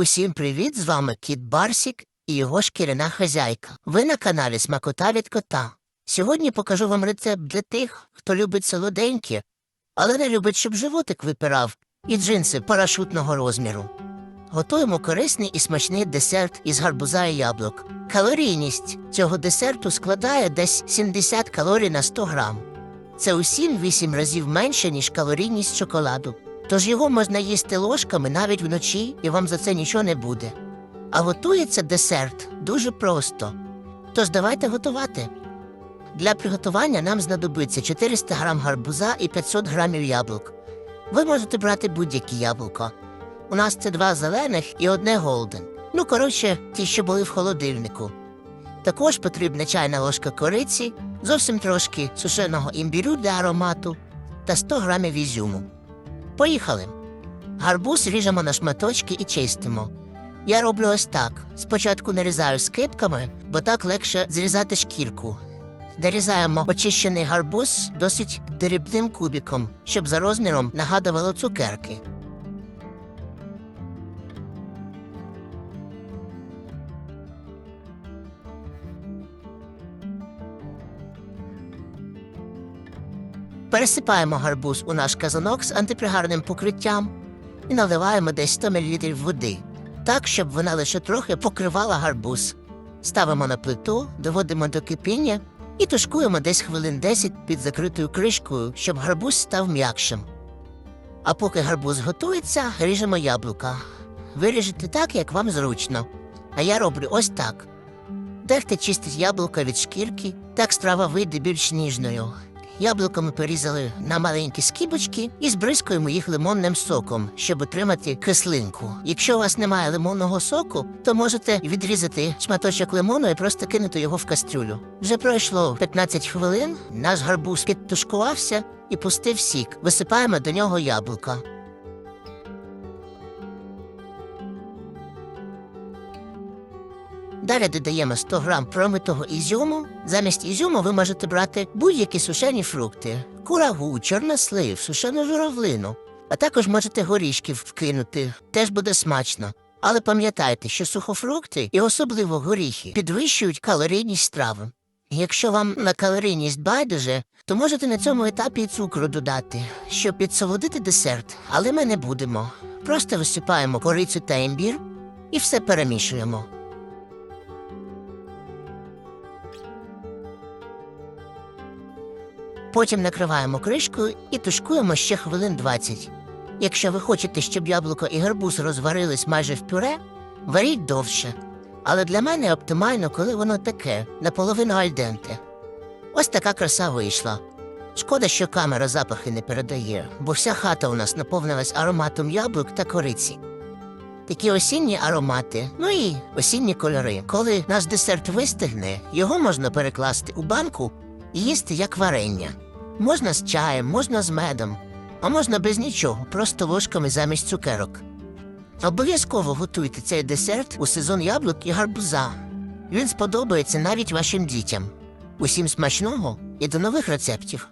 Усім привіт! З вами Кіт Барсік і його шкіряна хазяйка. Ви на каналі Смакота від кота. Сьогодні покажу вам рецепт для тих, хто любить солоденькі, але не любить, щоб животик випирав, і джинси парашутного розміру. Готуємо корисний і смачний десерт із гарбуза і яблук. Калорійність цього десерту складає десь 70 калорій на 100 грам. Це у 7-8 разів менше, ніж калорійність шоколаду. Тож його можна їсти ложками навіть вночі, і вам за це нічого не буде. А готується десерт дуже просто. Тож давайте готувати. Для приготування нам знадобиться 400 грам гарбуза і 500 грамів яблук. Ви можете брати будь-які яблука. У нас це два зелених і одне голден. Ну, коротше, ті, що були в холодильнику. Також потрібна чайна ложка кориці, зовсім трошки сушеного імбірю для аромату та 100 грамів ізюму. Поїхали. Гарбуз ріжемо на шматочки і чистимо. Я роблю ось так. Спочатку нарізаю скипками, бо так легше зрізати шкірку. Нарізаємо очищений гарбуз досить дрібним кубіком, щоб за розміром нагадувало цукерки. Пересипаємо гарбуз у наш казанок з антипригарним покриттям і наливаємо десь 100 мл води, так, щоб вона лише трохи покривала гарбуз. Ставимо на плиту, доводимо до кипіння і тушкуємо десь хвилин 10 під закритою кришкою, щоб гарбуз став м'якшим. А поки гарбуз готується, ріжемо яблука. Виріжете так, як вам зручно. А я роблю ось так. Дехто чистить яблука від шкірки, так страва вийде більш ніжною. Яблуко ми порізали на маленькі скибочки і збризкуємо їх лимонним соком, щоб отримати кислинку. Якщо у вас немає лимонного соку, то можете відрізати шматочок лимону і просто кинути його в кастрюлю. Вже пройшло 15 хвилин, наш гарбуз підтушкувався і пустив сік. Висипаємо до нього яблука. Далі додаємо 100 грам промитого ізюму. Замість ізюму ви можете брати будь-які сушені фрукти, курагу, чорнослив, сушену журавлину, а також можете горішків вкинути, теж буде смачно. Але пам'ятайте, що сухофрукти і особливо горіхи підвищують калорійність страви. Якщо вам на калорійність байдуже, то можете на цьому етапі і цукру додати, щоб підсолодити десерт, але ми не будемо. Просто висипаємо корицю та імбір і все перемішуємо. Потім накриваємо кришкою і тушкуємо ще хвилин 20. Якщо ви хочете, щоб яблуко і гарбуз розварились майже в пюре, варіть довше. Але для мене оптимально, коли воно таке, наполовину альденте. Ось така краса вийшла. Шкода, що камера запахи не передає, бо вся хата у нас наповнилась ароматом яблук та кориці. Такі осінні аромати, ну і осінні кольори. Коли наш десерт вистигне, його можна перекласти у банку їсти як варення. Можна з чаєм, можна з медом, а можна без нічого, просто ложками замість цукерок. Обов'язково готуйте цей десерт у сезон яблук і гарбуза. Він сподобається навіть вашим дітям. Усім смачного і до нових рецептів!